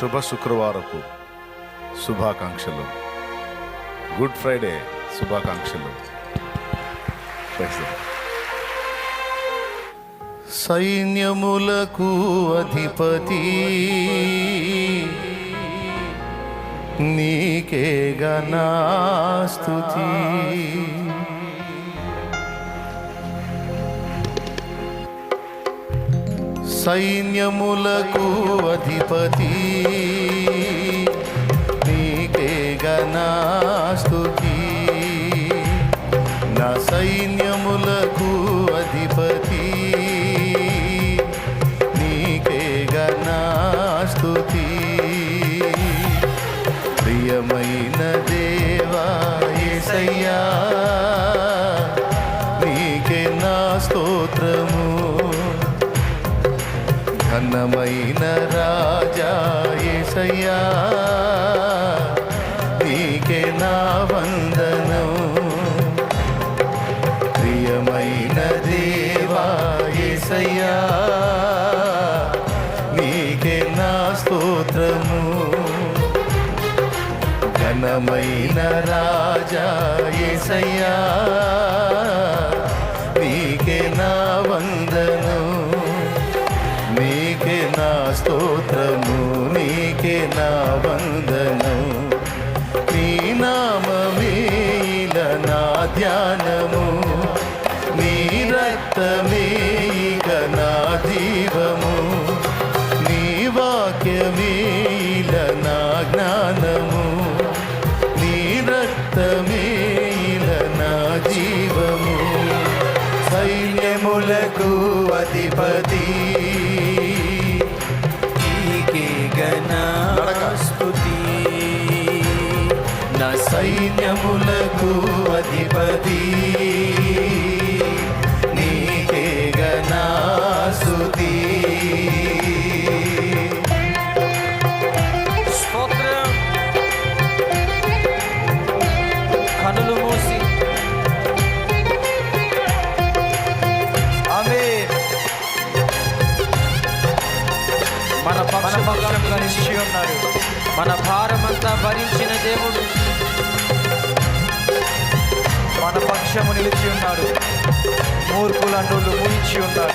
శుభ శుక్రవారపు శుభాకాంక్షలు. Good Friday శుభాకాంక్షలు. సైన్యములకు అధిపతి నీకే గణాస్తుతి సైన్యములకు అధిపతి ఘనమైన రాజా ఏసయ్యా నీకే నా వందను నీకే నా స్తోత్రము నీకే నా వందను. నీ నామమేల నా ధ్యానము. అధిపతి. నీకే గణాసుతి స్తోత్రం. కనులు మూసి. మన మన భారమంతా భరించిన దేవుడు. మన పక్షము నిలిచి ఉన్నాడు మూర్ఖుల నోళ్ళు మూయించి ఉన్నాడు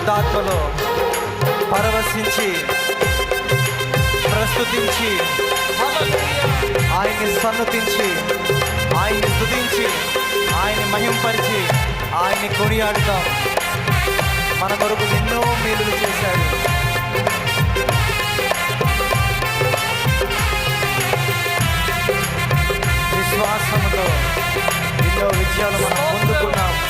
పరిశుద్ధాత్మలో పరవశించి ప్రస్తుతించి ఆయన్ని సన్నతించి ఆయన్ని స్థుతించి ఆయన్ని మహింపరిచి ఆయన్ని కొనియాడుతాం. మన కొరకు ఎన్నో మేలులు చేశాడు. విశ్వాసముతో ఎన్నో విజయాలు మనం పొందుకున్నాం.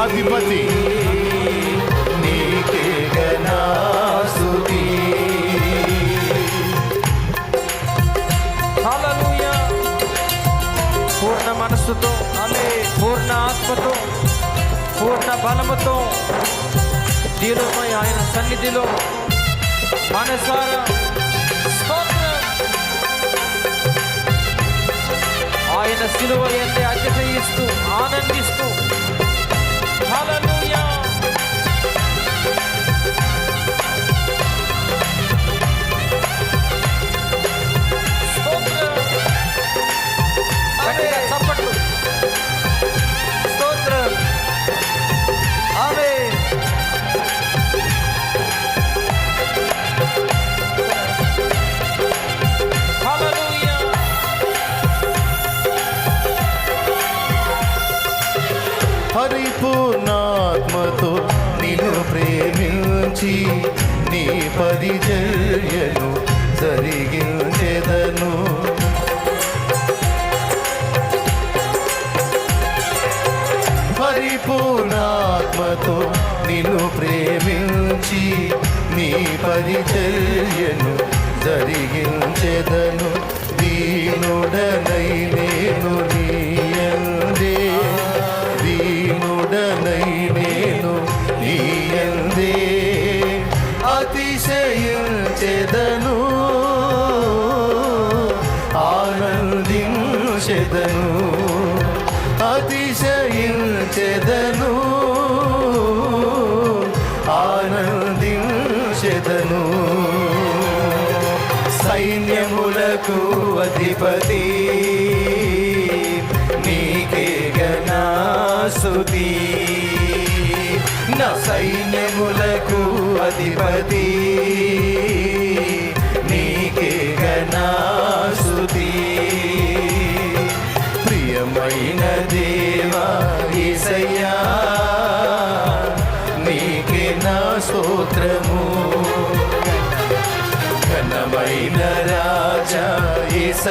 అధిపతి. నీకే గణాస్తుతి పూర్ణ మనస్సుతో అలే పూర్ణ ఆత్మతో పూర్ణ బలముతో దీనిపై ఆయన సన్నిధిలో మనసారా ఆయన సిలువ ఎందే అతిశయిస్తూ ఆనందిస్తూ పరిచర్యను జరిగించెదను. పరిపూర్ణాత్మతో నిన్ను ప్రేమించి నీ పరిచర్యను జరిగించెదను. దీనుడనై నేను ఆనందించెదను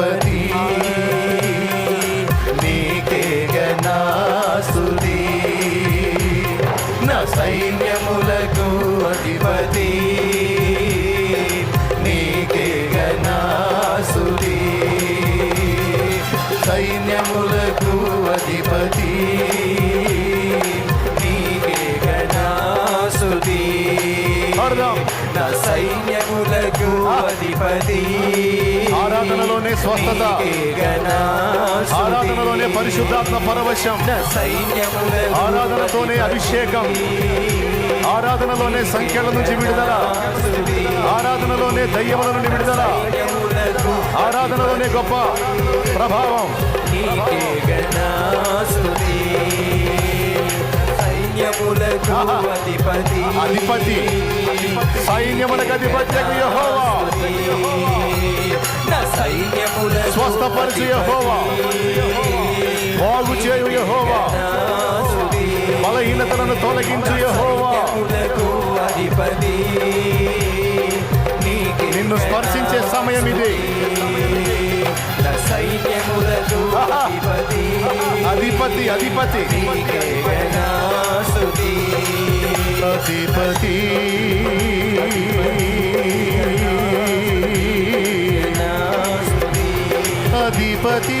అధిపతి అధిపతి ఆరాధనలోనే స్వస్థత. ఆరాధనలోనే పరిశుద్ధాత్మ పరవశం. ఆరాధనతోనే అభిషేకం. ఆరాధనలోనే సంఖ్యల నుంచి విడుదల. ఆరాధనలోనే దయ్యముల నుండి విడుదల. ఆరాధనలోనే గొప్ప ప్రభావం. నీకే సైన్యములకు అధిపతి. అధిపతి. సైన్యములకు యహోవా. స్వస్థపరచు బాగు చేయు యహోవా. బలహీనతలను తొలగించు యహోవా. అధిపతి. నిన్ను స్పర్శించే సమయం ఇది సైన్యములకు. అధిపతి అధిపతి అధిపతి. అధిపతి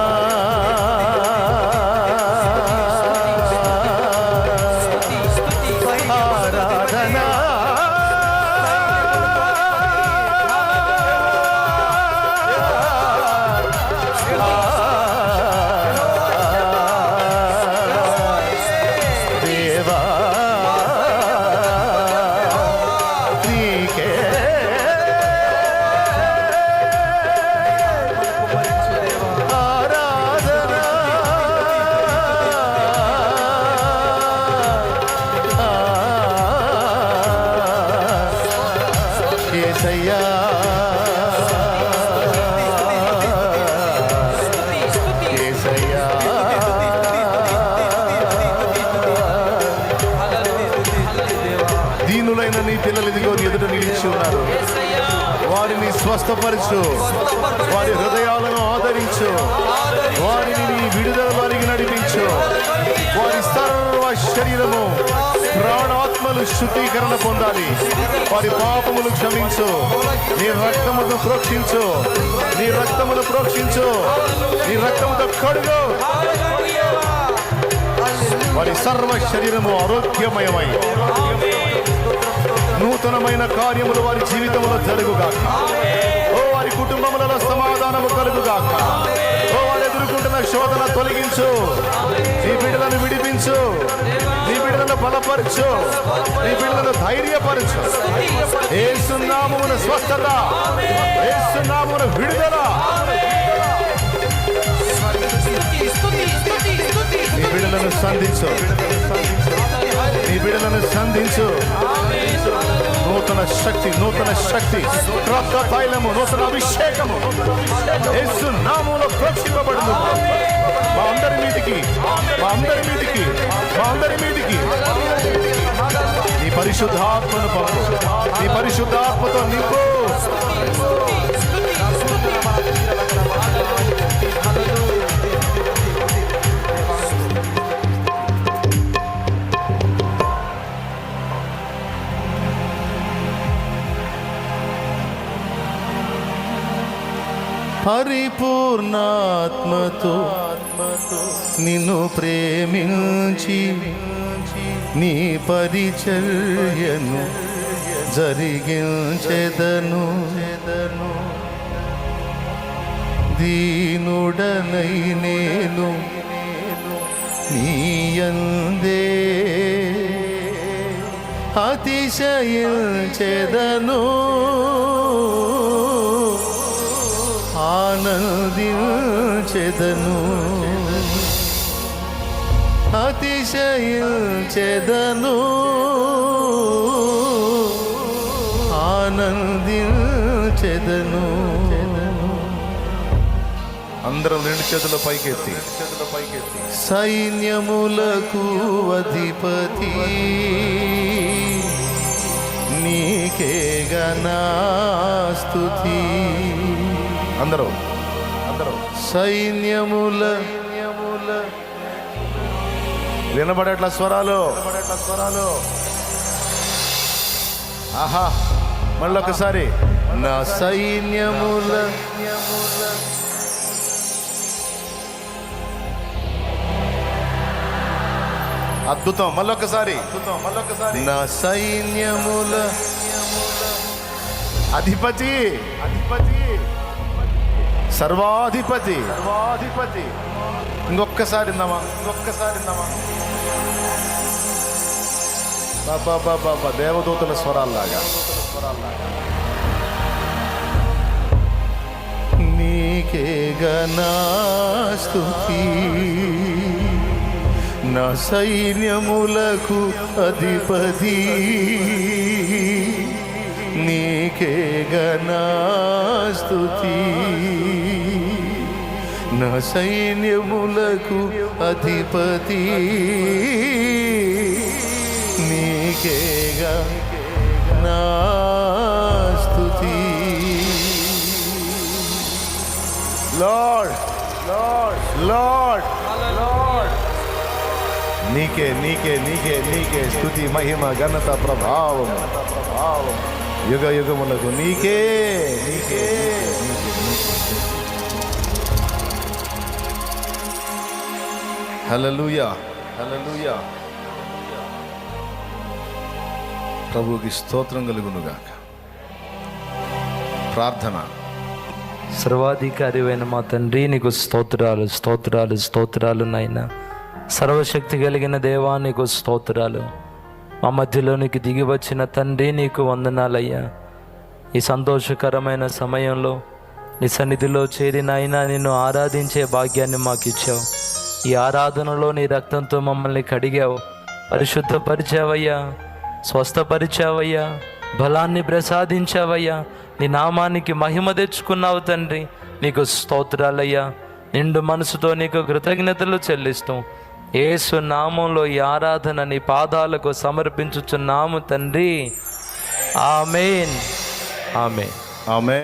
స్వస్థపరచు. వారి హృదయాలను ఆదరించు. వారిని నీ విడుదల వారికి నడిపించు. వారి సర్వ శరీరము ప్రాణాత్మలు శుద్ధీకరణ పొందాలి. వారి పాపములు క్షమించు. నీ రక్తమును ప్రోక్షించు. నీ రక్తమును ప్రోక్షించు. నీ రక్తముతో కడుగు. వారి సర్వ శరీరము ఆరోగ్యమయమై. నూతనమైన కార్యములు వారి జీవితంలో జరుగుగాక. కుటుంబములలో సమాధానము కలుగుగాక. వారు ఎదుర్కొంటున్న శోధన తొలగించు. నీ బిడ్డలను విడిపించు. నీ బిడ్డలను బలపరచు. నీ బిడ్డలను ధైర్యపరచు. ఏసునామమున స్వస్థత. ఏసునామమున విడుదల. నీ బిడ్డలను సంధించు. నీ బిడ్డలను సంధించు. నూతన శక్తి నూతన శక్తి రక్త తైలము నూతన అభిషేకము. యేసు నామములో ప్రోక్షింపబడును మా అందరి మీదికి మా అందరి మీదికి మా అందరి మీదికి. నీ పరిశుద్ధాత్మను పంపు నీ పరిశుద్ధాత్మతో నింపు. పరిపూర్ణాత్మతో నిన్ను ప్రేమించి నీ పరిచర్యను జరిగించెదను. దీనుడనై నేను నీయందే అతిశయించెదను. ఆనందించెదను. అతిశయించెదను. ఆనందించెదను. అందరం రెండు చేతుల పైకెత్తి. చేతుల పైకెత్తి సైన్యములకు అధిపతి. నీకే గణాస్తుతి అందరూ అందరూ. సైన్యముల వినబడేట్ల స్వరాలు. వినబడేట్ల స్వరాలు ఆహా మళ్ళొకసారి నా సైన్యముల అద్భుతం మళ్ళొకసారి నా సైన్యముల అధిపతి. అధిపతి. సర్వాధిపతి. సర్వాధిపతి. ఇంకొక్కసారి ఇందామా ఇంకొక్కసారి ఇందామా బాబా బాబా దేవదూతల స్వరాల్లాగా. నీకే గణాస్తుతి నా సైన్యములకు అధిపతి. నీకే గణాస్తుతి నా సైన్యములకు అధిపతి. నీకేగా నా స్తుతి లార్డ్ లార్డ్ లార్డ్ లార్డ్. నీకే నీకే నీకే నీకే స్థుతి మహిమ ఘనత ప్రభావం. ప్రభావం యుగ యుగములకు నీకే నీకే హలలుయా హలలుయా ప్రభుకి స్తోత్రం కలుగునుగాక. ప్రార్థన. సర్వాధికారి అయిన మా తండ్రి నీకు స్తోత్రాలు స్తోత్రాలు స్తోత్రాలు నాయన. సర్వశక్తి కలిగిన దేవా నీకు స్తోత్రాలు. మా మధ్యలోనికి దిగి వచ్చిన తండ్రి నీకు వందనాలయ్యా. ఈ సంతోషకరమైన సమయంలో నీ సన్నిధిలో చేరిన అయినా నిన్ను ఆరాధించే భాగ్యాన్ని మాకు ఇచ్చావు ఈ ఆరాధనలో నీ రక్తంతో మమ్మల్ని కడిగావు. పరిశుద్ధపరిచావయ్యా స్వస్థపరిచావయ్యా బలాన్ని ప్రసాదించావయ్యా. నీ నామానికి మహిమ తెచ్చుకున్నావు తండ్రి నీకు స్తోత్రాలయ్యా. నిండు మనసుతో నీకు కృతజ్ఞతలు చెల్లిస్తాం. ఏసు నామంలో ఈ ఆరాధన నీ పాదాలకు సమర్పించుచున్నాము తండ్రి. ఆమెన్. ఆమె ఆమె